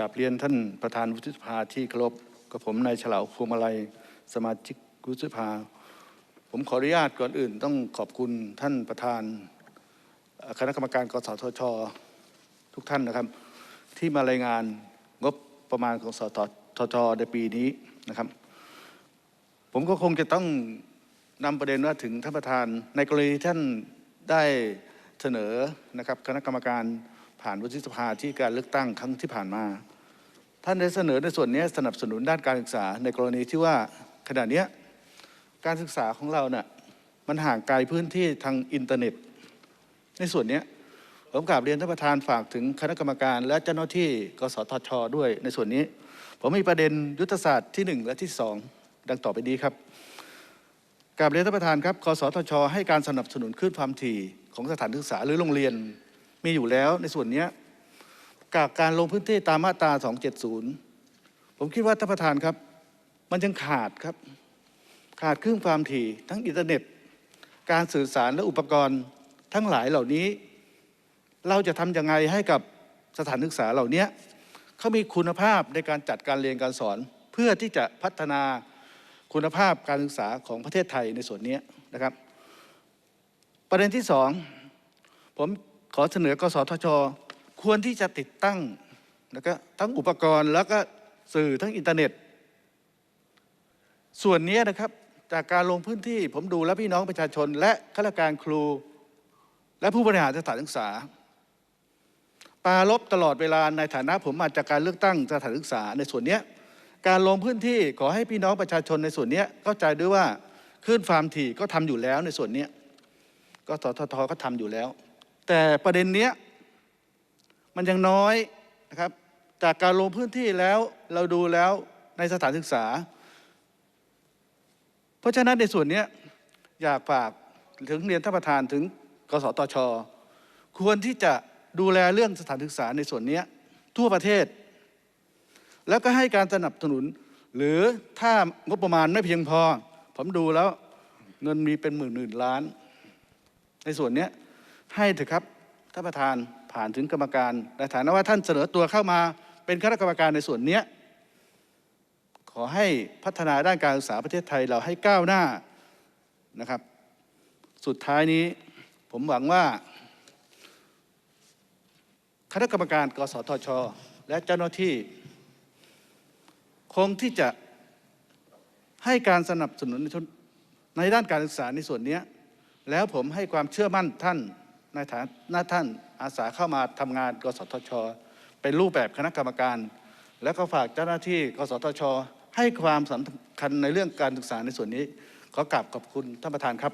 กราบเรียนท่านประธานวุฒิสภาที่เคารพกับผมนายเฉลาวพวงมาลัยสมาชิกวุฒิสภา ผมขออนุญาตก่อนอื่น ต้องขอบคุณท่านประธาน คณะกรรมการกสทช ทุกท่านนะครับ ที่มารายงานงบประมาณของสททชในปีนี้นะครับ ผมก็คงจะต้องนำประเด็นว่าถึงท่านประธานในกรณีที่ท่านได้เสนอนะครับคณะกรรมการ ผ่านวุฒิสภาที่การเลือกตั้งครั้งที่ผ่านมา ท่านได้เสนอในส่วนนี้สนับสนุนด้านการศึกษาในกรณีที่ว่าขณะนี้การศึกษาของเราเนี่ยมันห่างไกลพื้นที่ทางอินเทอร์เน็ต ในส่วนนี้ผมกราบเรียนท่านประธานฝากถึงคณะกรรมการ และเจ้าหน้าที่กสทช ด้วยในส่วนนี้ ผมมีประเด็นยุทธศาสตร์ที่หนึ่งและที่สองดังต่อไปนี้ครับกราบเรียนท่านประธานครับกสทช ให้การสนับสนุนคลื่นความถี่ของสถานศึกษาหรือโรงเรียน มีอยู่แล้วในส่วนนี้กับการลงพื้นที่ตามมาตรา 270 ผมคิดว่าท่านประธานครับ มันยังขาดครับ ขาดคลื่นความถี่ ทั้งอินเทอร์เน็ต การสื่อสารและอุปกรณ์ทั้งหลายเหล่านี้ เราจะทำยังไงให้กับสถานศึกษาเหล่านี้เขามีคุณภาพในการจัดการเรียนการสอน เพื่อที่จะพัฒนาคุณภาพการศึกษาของประเทศไทยในส่วนนี้นะครับ ประเด็นที่สองผม ขอเสนอกสทช ควรที่จะติดตั้งนะครับทั้งอุปกรณ์แล้วก็สื่อทั้งอินเทอร์เน็ต ส่วนนี้นะครับจากการลงพื้นที่ผมดูแล้วพี่น้องประชาชน และข้าราชการครู และผู้บริหารสถานศึกษาปารบตลอดเวลาในฐานะผมมาจากการเลือกตั้งสถานศึกษาในส่วนนี้การลงพื้นที่ขอให้พี่น้องประชาชนในส่วนนี้เข้าใจด้วยว่าคลื่นฟาร์มถี่ก็ทำอยู่แล้วในส่วนนี้ก็สททก็ทำอยู่แล้ว แต่ประเด็นเนี้ยมันยังน้อยนะครับ จากการลงพื้นที่แล้วเราดูแล้วในสถานศึกษา เพราะฉะนั้นในส่วนเนี้ยอยากฝากถึงเรียนท่านประธานถึงกสทชควรที่จะดูแลเรื่องสถานศึกษาในส่วนเนี้ยทั่วประเทศ แล้วก็ให้การสนับสนุน หรือถ้างบประมาณไม่เพียงพอ ผมดูแล้วเงินมีเป็นหมื่นหมื่นล้าน ในส่วนเนี้ย ให้เถอะครับท่านประธานผ่านถึงกรรมการในฐานะว่าท่านเสนอตัวเข้ามาเป็นคณะกรรมการในส่วนนี้ขอให้พัฒนาด้านการศึกษาประเทศไทยเราให้ก้าวหน้านะครับ สุดท้ายนี้ผมหวังว่า คณะกรรมการกสทช และเจ้าหน้าที่ คงที่จะให้การสนับสนุนในด้านการศึกษาในส่วนนี้แล้วผมให้ความเชื่อมั่นท่าน ในฐานะท่านอาสาเข้ามาทำงาน กสทช เป็นรูปแบบคณะกรรมการ แล้วก็ฝากเจ้าหน้าที่ กสทช ให้ความสำคัญในเรื่องการศึกษาในส่วนนี้ ขอกราบขอบคุณท่านประธานครับ